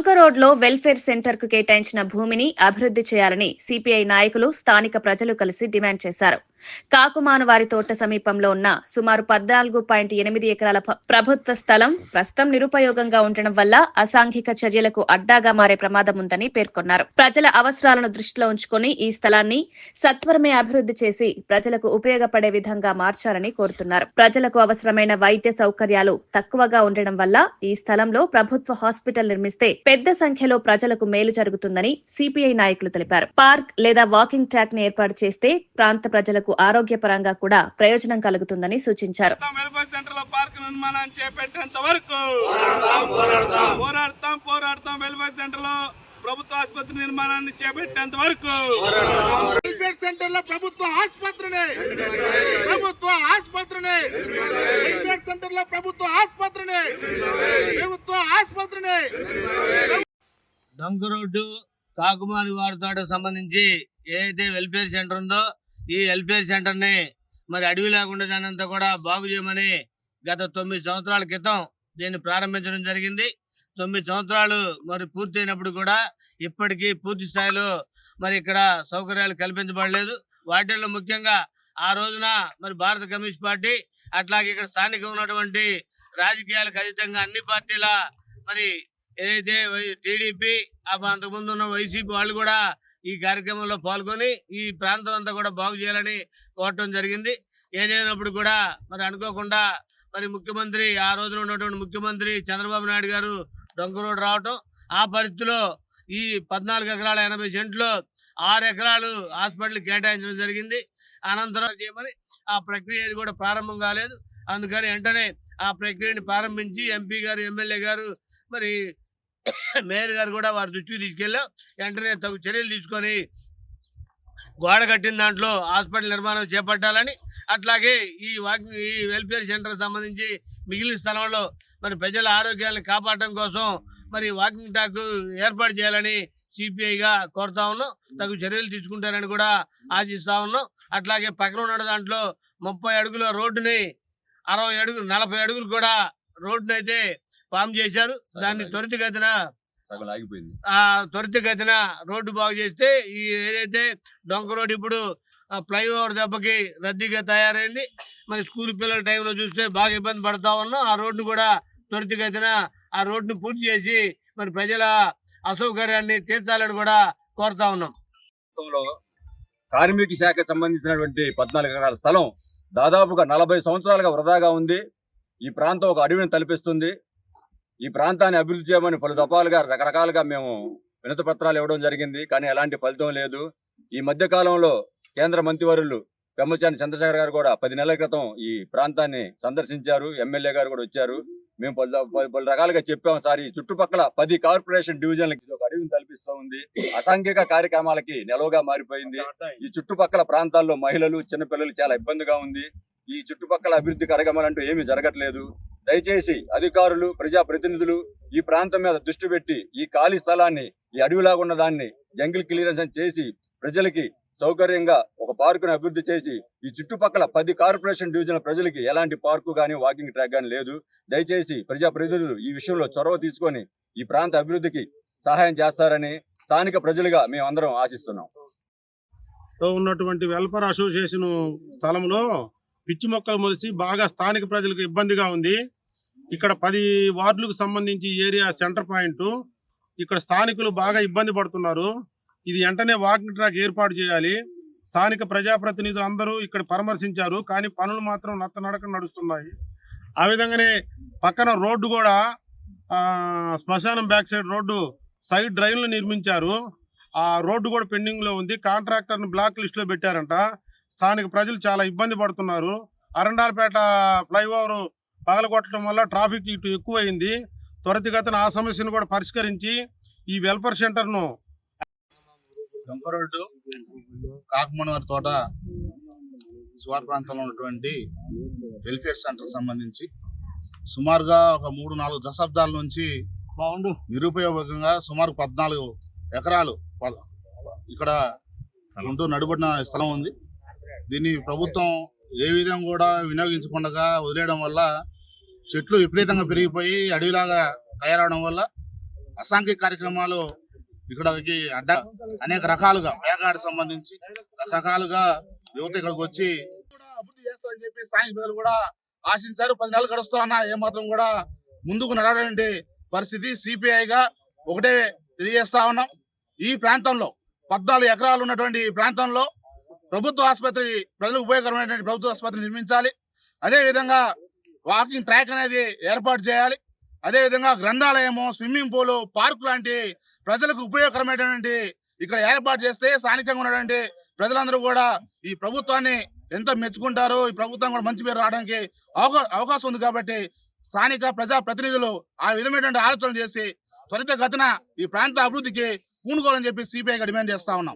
Road రోడ్లో welfare సెంటర్కు కేటాయించిన భూమిని అభివృద్ధి చేయాలని సిపిఐ నాయకులు స్థానిక ప్రజలు కలిసి డిమాండ్ చేశారు. కాకుమాను వారి తోట సమీపంలో ఉన్న సుమారు పద్నాలుగు పాయింట్ ఎనిమిది ఎకరాల ప్రభుత్వ స్థలం ప్రస్తుతం నిరుపయోగంగా ఉండడం వల్ల అసాంఘిక చర్యలకు అడ్డాగా మారే ప్రమాదం ఉందని పేర్కొన్నారు. ప్రజల అవసరాలను దృష్టిలో ఉంచుకొని ఈ స్థలాన్ని సత్వరమే అభివృద్ధి చేసి ప్రజలకు ఉపయోగపడే విధంగా మార్చాలని కోరుతున్నారు. ప్రజలకు అవసరమైన వైద్య సౌకర్యాలు తక్కువగా ఉండడం వల్ల ఈ స్థలంలో ప్రభుత్వ హాస్పిటల్ నిర్మిస్తే పెద్ద సంఖ్యలో ప్రజలకు మేలు జరుగుతుందని సిపిఐ నాయకులు తెలిపారు. పార్క్ లేదా వాకింగ్ ట్రాక్ని ఏర్పాటు చేస్తే ప్రాంత ప్రజలకు ఆరోగ్యపరంగా కూడా ప్రయోజనం కలుగుతుందని సూచించారు. పార్క్ నిర్మాణాన్ని చేపట్టేంత వరకు పోరాడతాం పోరాడతాం వెల్ఫేర్ సెంటర్లో ప్రభుత్వ ఆసుపత్రి నిర్మాణాన్ని చేపట్టేంత వరకు. వెల్ఫేర్ సెంటర్లో ప్రభుత్వ ఆసుపత్రిని ప్రభుత్వ ఆసుపత్రిని వెల్ఫేర్ సెంటర్లో ప్రభుత్వ ఆసుపత్రిని ఆసుపత్రిని. డొంక రోడ్డు కాకుమాని వారితో సంబంధించి ఏదైతే వెల్ఫేర్ సెంటర్ ఉందో ఈ వెల్ఫేర్ సెంటర్ని మరి అడవి లేకుండా దానంతా కూడా బాగు చేయమని గత తొమ్మిది సంవత్సరాల క్రితం దీన్ని ప్రారంభించడం జరిగింది. తొమ్మిది సంవత్సరాలు మరి పూర్తయినప్పుడు కూడా ఇప్పటికీ పూర్తి స్థాయిలో మరి ఇక్కడ సౌకర్యాలు కల్పించబడలేదు. వాటిల్లో ముఖ్యంగా ఆ రోజున మరి భారత కమ్యూనిస్ట్ పార్టీ అట్లాగే ఇక్కడ స్థానికంగా ఉన్నటువంటి రాజకీయాలకు అతీతంగా అన్ని పార్టీల మరి ఏదైతే టీడీపీ అంతకుముందు ఉన్న వైసీపీ వాళ్ళు కూడా ఈ కార్యక్రమంలో పాల్గొని ఈ ప్రాంతం అంతా కూడా బాగు చేయాలని కోరటం జరిగింది. ఏదైనప్పుడు కూడా మరి అనుకోకుండా మరి ముఖ్యమంత్రి ఆ రోజున ఉన్నటువంటి ముఖ్యమంత్రి చంద్రబాబు నాయుడు గారు డొంక రోడ్డు రావటం ఆ పరిస్థితిలో ఈ పద్నాలుగు ఎకరాల ఎనభై సెంట్లో ఆరు ఎకరాలు హాస్పిటల్ కేటాయించడం జరిగింది. అనంతరం చేయమని ఆ ప్రక్రియ కూడా ప్రారంభం కాలేదు. అందుకని వెంటనే ఆ ప్రక్రియని ప్రారంభించి ఎంపీ గారు ఎమ్మెల్యే గారు మరి మేయర్ గారు కూడా వారి దృష్టికి తీసుకెళ్ళాం. వెంటనే తగు చర్యలు తీసుకొని గోడ కట్టిన దాంట్లో హాస్పిటల్ నిర్మాణం చేపట్టాలని అట్లాగే ఈ వాకింగ్ ఈ వెల్ఫేర్ సెంటర్ సంబంధించి మిగిలిన స్థలంలో మరి ప్రజల ఆరోగ్యాలను కాపాడటం కోసం మరి వాకింగ్ ట్రాక్ ఏర్పాటు చేయాలని సిపిఐగా కోరుతా ఉన్నాం. తగు చర్యలు తీసుకుంటారని కూడా ఆశిస్తా ఉన్నాం. అట్లాగే పక్కన ఉన్న దాంట్లో ముప్పై అడుగుల రోడ్డుని అరవై అడుగులు నలభై అడుగులు కూడా రోడ్డునైతే ఫామ్ చేశారు. దాన్ని త్వరితగతిన ఆ త్వరితగతిన రోడ్డు బాగు చేస్తే ఈ ఏదైతే డొంక రోడ్ ఇప్పుడు ఫ్లైఓవర్ దెబ్బకి రద్దీగా తయారైంది. మరి స్కూల్ పిల్లల టైంలో చూస్తే బాగా ఇబ్బంది పడతా ఉన్నాం. ఆ రోడ్డు కూడా త్వరితగతిన ఆ రోడ్డును పూర్తి చేసి మరి ప్రజల అసౌకర్యాన్ని తీర్చాలని కూడా కోరుతా ఉన్నాం. కార్మిక శాఖకు సంబంధించినటువంటి పద్నాలుగు ఎకరాల స్థలం దాదాపుగా నలభై సంవత్సరాలుగా వృధాగా ఉంది. ఈ ప్రాంతం ఒక అడవిని తలపిస్తుంది. ఈ ప్రాంతాన్ని అభివృద్ధి చేయమని పలు దఫాలుగా రకరకాలుగా మేము వినతి పత్రాలు ఇవ్వడం జరిగింది. కానీ ఎలాంటి ఫలితం లేదు. ఈ మధ్య కాలంలో కేంద్ర మంత్రివర్యులు పెమ్మచాని చంద్రశేఖర్ గారు కూడా పది నెలల క్రితం ఈ ప్రాంతాన్ని సందర్శించారు. ఎమ్మెల్యే గారు కూడా వచ్చారు. మేము పలు పలు- రకాలుగా చెప్పాం సార్. ఈ చుట్టుపక్కల పది కార్పొరేషన్ డివిజన్లకి ఇది ఒక అడవిని తలపిస్తూ ఉంది. అసాంఘిక కార్యక్రమాలకి నిలవగా మారిపోయింది. ఈ చుట్టుపక్కల ప్రాంతాల్లో మహిళలు చిన్నపిల్లలు చాలా ఇబ్బందిగా ఉంది. ఈ చుట్టుపక్కల అభివృద్ధి కార్యక్రమాలంటూ ఏమీ జరగట్లేదు. దయచేసి అధికారులు ప్రజా ప్రతినిధులు ఈ ప్రాంతం మీద దృష్టి పెట్టి ఈ ఖాళీ స్థలాన్ని ఈ అడవిలాగా ఉన్న దాన్ని జంగిల్ క్లియరెన్స్ చేసి ప్రజలకి సౌకర్యంగా ఒక పార్కును అభివృద్ధి చేసి ఈ చుట్టుపక్కల పది కార్పొరేషన్ డివిజన్ల ప్రజలకి ఎలాంటి పార్కు కానీ వాకింగ్ ట్రాక్ కానీ లేదు. దయచేసి ప్రజా ప్రతినిధులు ఈ విషయంలో చొరవ తీసుకొని ఈ ప్రాంత అభివృద్ధికి సహాయం చేస్తారని స్థానిక ప్రజలుగా మేము అందరం ఆశిస్తున్నాం. తో ఉన్నటువంటి వెల్ఫేర్ అసోసియేషన్ స్థలంలో పిచ్చి మొక్కలు మొలిసి బాగా స్థానిక ప్రజలకు ఇబ్బందిగా ఉంది. ఇక్కడ పది వార్డులకు సంబంధించి ఏరియా సెంటర్ పాయింట్. ఇక్కడ స్థానికులు బాగా ఇబ్బంది పడుతున్నారు. ఇది వెంటనే వాకింగ్ ట్రాక్ ఏర్పాటు చేయాలి. స్థానిక ప్రజాప్రతినిధులు అందరూ ఇక్కడ పరామర్శించారు. కానీ పనులు మాత్రం నత్తనడక నడుస్తున్నాయి. ఆ విధంగానే పక్కన రోడ్డు కూడా శ్మశానం బ్యాక్ సైడ్ రోడ్డు సైడ్ డ్రైన్లు నిర్మించారు. ఆ రోడ్డు కూడా పెండింగ్లో ఉంది. కాంట్రాక్టర్ని బ్లాక్ లిస్ట్లో పెట్టారంట. స్థానిక ప్రజలు చాలా ఇబ్బంది పడుతున్నారు. అరండాలపేట ఫ్లైఓవర్ పగలగొట్టడం వల్ల ట్రాఫిక్ ఇటు ఎక్కువైంది. త్వరితగతిన ఆ సమస్యను కూడా పరిష్కరించి ఈ వెల్ఫేర్ సెంటర్ను డొంక రోడ్డు కాకమనవారి తోట శివారు ప్రాంతంలో ఉన్నటువంటి వెల్ఫేర్ సెంటర్ సంబంధించి సుమారుగా ఒక మూడు నాలుగు దశాబ్దాల నుంచి బాగుండు. నిరుపయోగంగా సుమారు పద్నాలుగు ఎకరాలు ఇక్కడ ఉంటూ నడుబడిన స్థలం ఉంది. దీన్ని ప్రభుత్వం ఏ విధంగా కూడా వినియోగించకుండా వదిలేయడం వల్ల చెట్లు విపరీతంగా పెరిగిపోయి అడవిలాగా తయారవడం వల్ల అసాంఘిక కార్యక్రమాలు ఇక్కడకి అడ్డ అనేక రకాలుగా మేఘాడికి సంబంధించి రకరకాలుగా యువత ఇక్కడికి వచ్చి కూడా అభివృద్ధి చేస్తారని చెప్పి స్థానిక ప్రజలు కూడా ఆశించారు. పది నెలలు గడుస్తా ఉన్నా ఏమాత్రం కూడా ముందుకు నడవటువంటి పరిస్థితి సిపిఐ గా ఒకటే తెలియజేస్తా ఉన్నాం. ఈ ప్రాంతంలో పద్నాలుగు ఎకరాలు ఉన్నటువంటి ఈ ప్రాంతంలో ప్రభుత్వ ఆసుపత్రి ప్రజలకు ఉపయోగకరమైనటువంటి ప్రభుత్వ ఆసుపత్రి నిర్మించాలి. అదే విధంగా వాకింగ్ ట్రాక్ అనేది ఏర్పాటు చేయాలి. అదే విధంగా గ్రంథాలయము స్విమ్మింగ్ పూల్ పార్క్ లాంటి ప్రజలకు ఉపయోగకరమైనటువంటి ఇక్కడ ఏర్పాటు చేస్తే స్థానికంగా ఉన్నటువంటి ప్రజలందరూ కూడా ఈ ప్రభుత్వాన్ని ఎంత మెచ్చుకుంటారు. ఈ ప్రభుత్వం కూడా మంచి పేరు రావడానికి అవకా- అవకాశం ఉంది కాబట్టి స్థానిక ప్రజా ప్రతినిధులు ఆ విధమైనటువంటి ఆలోచనలు చేసి త్వరితగతిన ఈ ప్రాంత అభివృద్ధికి పూనుకోవాలని చెప్పి సిపిఐగా డిమాండ్ చేస్తా ఉన్నాం.